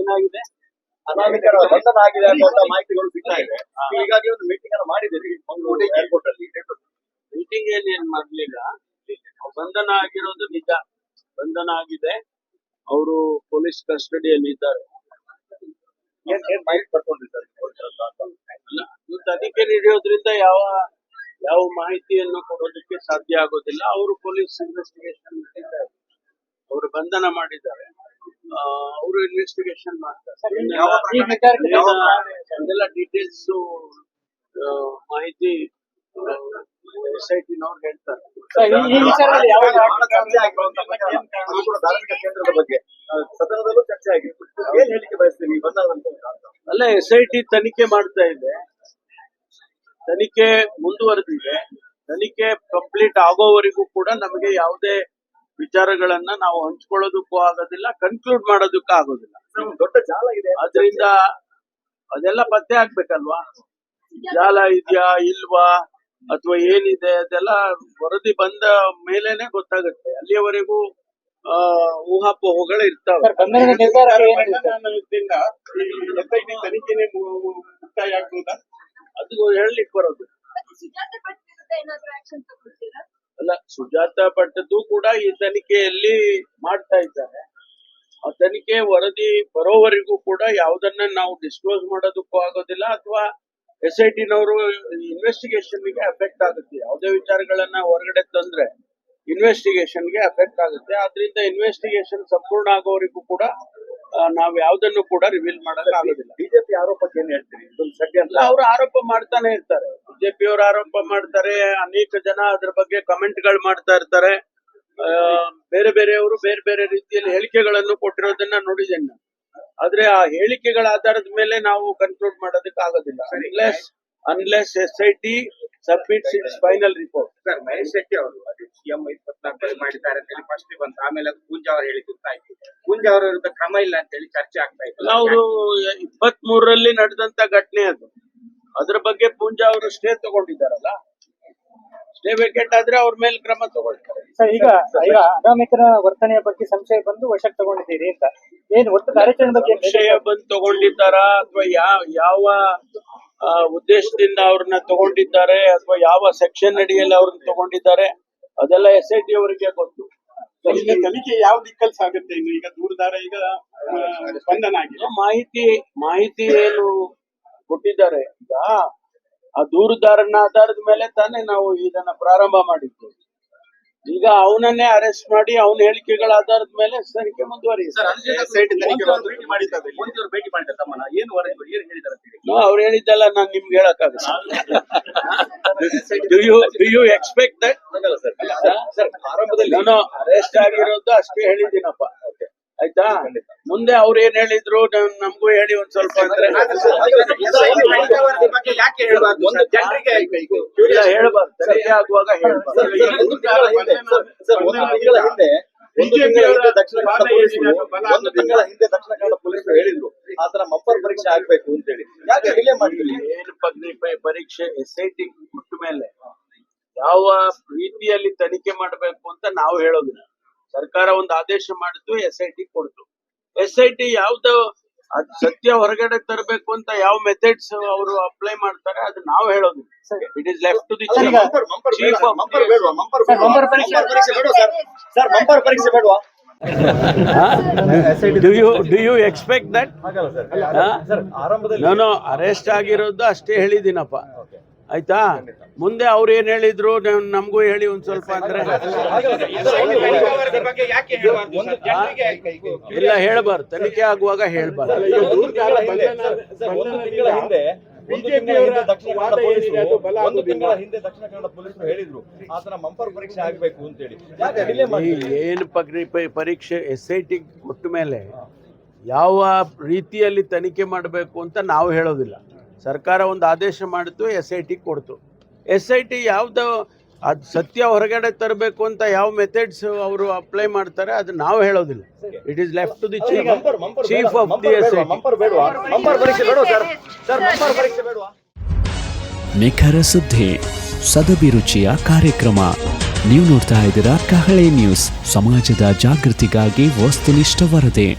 ಏನಾಗಿದೆ? ಅನಾಮಿಕರ ಬಂಧನ ಆಗಿದೆ ಅನ್ನುವಂತ ಮಾಹಿತಿಗಳು ಸಿಗ್ತಾ ಇದೆ ಹೀಗಾಗಿ ಒಂದು ಮೀಟಿಂಗ್ ಅನ್ನು ಮಾಡಿದ್ದೀರಿ. ಮಂಗಳೂರು ಏರ್ಪೋರ್ಟ್ ಅಲ್ಲಿ. ಮೀಟಿಂಗ್ ಏನ್ ಏನ್ ಮಾಡ್ಲಿಲ್ಲ? ಬಂಧನ ಆಗಿರೋದು ನಿಜ. ಬಂಧನ ಆಗಿದೆ. ಅವರು ಪೊಲೀಸ್ ಕಸ್ಟಡಿಯಲ್ಲಿ ಇದ್ದಾರೆ. ಏನ್ ಏನ್ ಮಾಹಿತಿ ಪಡ್ಕೊಂಡಿದ್ದಾರೆ? ಅಲ್ಲ ತನಿಖೆ ನಡೆಯೋದ್ರಿಂದ ಯಾವ ಯಾವ ಮಾಹಿತಿಯನ್ನು ಕೊಡೋದಕ್ಕೆ ಸಾಧ್ಯ ಆಗೋದಿಲ್ಲ. ಅವರು ಪೊಲೀಸ್ ಇನ್ವೆಸ್ಟಿಗೇಷನ್ ಮಾಡಿದ್ದಾರೆ. ಅವರು ಬಂಧನ ಮಾಡಿದ್ದಾರೆ. ಅವರು ಇನ್ವೆಸ್ಟಿಗೇಷನ್ ಮಾಡ್ತಾರೆ. ಇನ್ನೆಲ್ಲ ಡೀಟೇಲ್ಸ್ ಮಾಹಿತಿ ಎಸ್ ಐ ಹೇಳ್ತಾರೆ. ಪ್ರಕರಣ. ಅದು ಕೂಡ ಧಾರ್ಮಿಕ ಕೇಂದ್ರದ ಬಗ್ಗೆ. ಸದನದಲ್ಲೂ ಚರ್ಚೆ ಆಗಿತ್ತು ಏನ್ ಹೇಳಿಕೆ ಬಯಸ್ತೀರಿ? ಈ ಅಂತ? ಅಲ್ಲ ಎಸ್ ಐ ಟಿ ತನಿಖೆ ಮಾಡ್ತಾ ಇದೆ. ತನಿಖೆ ಮುಂದುವರೆದಿದೆ. ತನಿಖೆ ಕಂಪ್ಲೀಟ್ ಆಗೋವರೆಗೂ ಕೂಡ ನಮಗೆ ಯಾವುದೇ ವಿಚಾರಗಳನ್ನ ನಾವು ಹಂಚ್ಕೊಳ್ಳೋದಕ್ಕೂ ಆಗೋದಿಲ್ಲ ಕನ್ಕ್ಲೂಡ್ ಮಾಡೋದಕ್ಕೂ ಆಗೋದಿಲ್ಲ. ದೊಡ್ಡ ಜಾಲ ಇದೆ. ಅದರಿಂದ ಅದೆಲ್ಲ ಪತ್ತೆ ಆಗ್ಬೇಕಲ್ವಾ? ಜಾಲ ಇದೆಯಾ ಇಲ್ವಾ ಅಥವಾ ಏನಿದೆ ಅದೆಲ್ಲ ವರದಿ ಬಂದ ಮೇಲೇನೆ ಗೊತ್ತಾಗುತ್ತೆ. ಅಲ್ಲಿಯವರೆಗೂ ಆ ಊಹಾಪೋಹಗಳು ಇರ್ತಾವೆ. ತನಿಖೆನೆ ಮುಕ್ತಾಯ ಆಗ್ಬೋದಾ? ಅದು ಹೇಳಲಿಕ್ಕೆ ಬರೋದು. ಸುಜಾತ ಭಟ್ಟದ್ದು ಕೂಡ ಈ ತನಿಖೆಯಲ್ಲಿ ಮಾಡ್ತಾ ಇದ್ದಾರೆ. ಆ ತನಿಖೆ ವರದಿ ಬರೋವರೆಗೂ ಕೂಡ ಯಾವುದನ್ನ ನಾವು ಡಿಸ್ಕ್ಲೋಸ್ ಮಾಡೋದಕ್ಕೂ ಆಗೋದಿಲ್ಲ ಅಥವಾ ಎಸ್ ಐ ಟಿನವರು ಇನ್ವೆಸ್ಟಿಗೇಷನ್ಗೆ ಅಫೆಕ್ಟ್ ಆಗುತ್ತೆ. ಯಾವುದೇ ವಿಚಾರಗಳನ್ನ ಹೊರಗಡೆ ತಂದ್ರೆ ಇನ್ವೆಸ್ಟಿಗೇಷನ್ಗೆ ಅಫೆಕ್ಟ್ ಆಗುತ್ತೆ. ಆದ್ರಿಂದ ಇನ್ವೆಸ್ಟಿಗೇಷನ್ ಸಂಪೂರ್ಣ ಆಗೋವರೆಗೂ ಕೂಡ ನಾವು ಯಾವ್ದನ್ನು ಕೂಡ ರಿವೀಲ್ ಮಾಡಕ್ ಆಗೋದಿಲ್ಲ. ಬಿಜೆಪಿ ಆರೋಪಕ್ಕೆ ಏನ್ ಹೇಳ್ತೀರಿ? ಇದೊಂದು ಷಡ್ಯಂತ್ರ ಅವರು ಆರೋಪ ಮಾಡ್ತಾನೆ ಇರ್ತಾರೆ. ಬಿಜೆಪಿ ಅವರು ಆರೋಪ ಮಾಡ್ತಾರೆ. ಅನೇಕ ಜನ ಅದ್ರ ಬಗ್ಗೆ ಕಮೆಂಟ್ಗಳು ಮಾಡ್ತಾ ಇರ್ತಾರೆ. ಬೇರೆ ಬೇರೆಯವರು ಬೇರೆ ಬೇರೆ ರೀತಿಯಲ್ಲಿ ಹೇಳಿಕೆಗಳನ್ನು ಕೊಟ್ಟಿರೋದನ್ನ ನೋಡಿದ್ದೇನೆ ನಾನು. ಆದ್ರೆ ಆ ಹೇಳಿಕೆಗಳ ಆಧಾರದ ಮೇಲೆ ನಾವು ಕನ್ಕ್ಲೂಡ್ ಮಾಡೋದಕ್ಕೆ ಆಗೋದಿಲ್ಲ. Unless S I T submits its final report sir Mahesh Shetty ಅವರು ಅದು ಸಿಎಂ ಇಪ್ಪತ್ನಾಲ್ಕರಲ್ಲಿ ಮಾಡಿದ್ದಾರೆ ಅಂತ ಹೇಳಿ ಫಸ್ಟ್ ಬಂತು. ಆಮೇಲೆ ಪೂಂಜಾ ಅವರು ಹೇಳಿದ್ದಾಯ್ತು ಪೂಂಜಾ ಅವರ ವಿರುದ್ಧ ಕ್ರಮ ಇಲ್ಲ ಅಂತ ಹೇಳಿ ಚರ್ಚೆ ಆಗ್ತಾ ಇತ್ತು. ಅವರು ಇಪ್ಪತ್ತ್ ಮೂರರಲ್ಲಿ ನಡೆದಂತ ಘಟನೆ ಅದು. ಅದ್ರ ಬಗ್ಗೆ ಪೂಂಜಾ ಅವರು ಸ್ಟೇ ತಗೊಂಡಿದ್ದಾರಲ್ಲ? ಸ್ಟೇ ವೇಕೆಟ್ ಆದ್ರೆ ಅವ್ರ ಮೇಲೆ ಕ್ರಮ ತಗೊಳ್ತಾರೆ. ಸರ್ ಈಗ ಈಗ ಅನಾಮಿಕರ ವರ್ತನೆಯ ಬಗ್ಗೆ ಸಂಶಯ ಬಂದು ವಶಕ್ಕೆ ತಗೊಂಡಿದ್ದೀರಿ ಅಂತ. ಏನು ಒಟ್ಟು ಕಾರ್ಯಾಚರಣೆ ಬಗ್ಗೆ ಸಂಶಯ ವಿಷಯ ಬಂದು ತಗೊಂಡಿದ್ದಾರಾ? ಅಥವಾ ಯಾವ ಯಾವ ಉದ್ದೇಶದಿಂದ ಅವ್ರನ್ನ ತಗೊಂಡಿದ್ದಾರೆ ಅಥವಾ ಯಾವ ಸೆಕ್ಷನ್ ಅಡಿಯಲ್ಲಿ ಅವ್ರನ್ನ ತಗೊಂಡಿದ್ದಾರೆ ಅದೆಲ್ಲ ಎಸ್ ಐ ಟಿ ಅವರಿಗೆ ಗೊತ್ತು. ತನಿಖೆ ಯಾವ ದಿಕ್ಕಲ್ಲಿ ಸಾಗುತ್ತೆ? ಇನ್ನು ಈಗ ದೂರದಾರ ಈಗ ಬಂಧನ ಆಗಿದೆ. ಮಾಹಿತಿ ಮಾಹಿತಿ ಏನು ಕೊಟ್ಟಿದ್ದಾರೆ? ಈಗ ಆ ದೂರದಾರನ ಆಧಾರದ ಮೇಲೆ ತಾನೇ ನಾವು ಇದನ್ನ ಪ್ರಾರಂಭ ಮಾಡಿದ್ದು. ಈಗ ಅವನನ್ನೇ ಅರೆಸ್ಟ್ ಮಾಡಿ ಅವನ ಹೇಳಿಕೆಗಳ ಆಧಾರದ ಮೇಲೆ ತನಿಖೆ ಮುಂದುವರಿಯುತ್ತೆ ಅವ್ರು ಹೇಳಿದ್ದಲ್ಲ ನಾನು ನಿಮ್ಗೆ ಹೇಳಕ್ do you do you expect that sir. Sir ಆರಂಭದಲ್ಲಿ ನಾನು ಅರೆಸ್ಟ್ ಆಗಿರೋದು ಅಷ್ಟೇ ಹೇಳಿದ್ದೀನಪ್ಪ. ಆಯ್ತಾ? ಮುಂದೆ ಅವ್ರು ಏನ್ ಹೇಳಿದ್ರು? ನಮಗೂ ಹೇಳಿ ಒಂದ್ ಸ್ವಲ್ಪ ಅಂದ್ರೆ ಬಗ್ಗೆ ಯಾಕೆ ಹೇಳಬಾರ್ದು. ಒಂದು ಜನರಿಗೆ ಇಲ್ಲ ಹೇಳ್ಬಾರ್ದು ತನಿಖೆ ಆಗುವಾಗ ಹೇಳ್ಬಾರ್ದು ಹಿಂದೆ ದಕ್ಷಿಣ ಕನ್ನಡ ಪೊಲೀಸರು ಒಂದು ತಿಂಗಳ ಹಿಂದೆ ದಕ್ಷಿಣ ಕನ್ನಡ ಪೊಲೀಸರು ಹೇಳಿದ್ರು ಆತರ ಮಪ್ಪರ್ ಪರೀಕ್ಷೆ ಆಗ್ಬೇಕು ಅಂತ ಹೇಳಿ ಯಾಕೆ ಡಿಲೇ ಮಾಡಿದ್ರಿ? ಏನು ಪಗ್ನಿ ಪರೀಕ್ಷೆ ಎಸ್ ಐ ಟಿ ಕೊಟ್ಟ ಮೇಲೆ ಯಾವ ರೀತಿಯಲ್ಲಿ ತನಿಖೆ ಮಾಡಬೇಕು ಅಂತ ನಾವು ಹೇಳೋದಿಲ್ಲ. ಸರ್ಕಾರ ಒಂದು ಆದೇಶ ಮಾಡಿದ್ದು ಎಸ್ ಐ ಟಿ ಕೊಡ್ತು. ಎಸ್ ಐ ಟಿ ಯಾವ್ದು ಅದ್ ಸತ್ಯ ಹೊರಗಡೆ ತರಬೇಕು ಅಂತ ಯಾವ ಮೆಥಡ್ಸ್ ಅವರು ಅಪ್ಲೈ ಮಾಡ್ತಾರೆ ಅದು ನಾವು ಹೇಳೋದು. It is left to the chief ಪರೀಕ್ಷೆ- ಬೇಡವಾ you do you expect that ಆಗಲ್ಲ ಸರ್. ಹಾ? ಸರ್ ಆರಂಭದಲ್ಲಿ ನಾನು ಅರೆಸ್ಟ್ ಆಗಿರೋದು ಅಷ್ಟೇ ಹೇಳಿದ್ದೀನಪ್ಪ. ಆಯ್ತಾ? ಮುಂದೆ ಅವ್ರು ಏನ್ ಹೇಳಿದ್ರು ನಮಗೂ ಹೇಳಿ ಒಂದ್ ಸ್ವಲ್ಪ ಅಂದ್ರೆ. ಇಲ್ಲ ಹೇಳ್ಬಾರ್ದು. ತನಿಖೆ ಆಗುವಾಗ ಹೇಳ್ಬಾರ್ದು. ಏನ್ ಒಂದು ಹಿಂದೆ ಸರ್, ಸರ್, ಒಂದು ತಿಂಗಳ ಹಿಂದೆ ಒಂದು ತಿಂಗಳ ದಕ್ಷಿಣ ಕನ್ನಡ ಪೊಲೀಸರು ಒಂದು ತಿಂಗಳ ಹಿಂದೆ ದಕ್ಷಿಣ ಕನ್ನಡ ಪೊಲೀಸರು ಹೇಳಿದ್ರು ಆತರ ಮಂಪರ್ ಪರೀಕ್ಷೆ ಆಗ್ಬೇಕು ಅಂತ ಹೇಳಿ ಯಾಕೆ ಡಿಲೇ ಈ ಮಾಡಿದ್ರಿ ಏನು ಪಗ್ರಿ ಪರೀಕ್ಷೆ ಎಸ್ ಐ ಟಿ ಕೊಟ್ಟ ಮೇಲೆ ಯಾವ ರೀತಿಯಲ್ಲಿ ತನಿಖೆ ಮಾಡಬೇಕು ಅಂತ ನಾವು ಹೇಳೋದಿಲ್ಲ. ಸರ್ಕಾರ ಒಂದು ಆದೇಶ ಮಾಡಿತು ಎಸ್ ಐ ಟಿ ಕೊಡ್ತು. ಎಸ್ ಐ ಟಿ ಯಾವುದು ಅದು ಸತ್ಯ ಹೊರಗಡೆ ತರಬೇಕು ಅಂತ ಯಾವ ಮೆಥಡ್ಸ್ ಅವರು ಅಪ್ಲೈ ಮಾಡ್ತಾರೆ ಅದು ನಾವು ಹೇಳೋದಿಲ್ಲ. It is left to the chief chief of the ಮಂಪರ್ S I ಮಂಪರ್ ಬೇಡವಾ? ಮಂಪರ್ ಪರೀಕ್ಷೆ ಬೇಡವಾ ಸರ್? ಸರ್ ಮಂಪರ್ ಪರೀಕ್ಷೆ ಬೇಡವಾ? ನಿಖರ ಸುದ್ದಿ ಸದಭಿರುಚಿಯ ಕಾರ್ಯಕ್ರಮ. ನೀವು ನೋಡ್ತಾ ಇದ್ದೀರಾ ಕಹಳೆ ನ್ಯೂಸ್. ಸಮಾಜದ ಜಾಗೃತಿಗಾಗಿ ವಸ್ತುನಿಷ್ಠ ವರದಿ.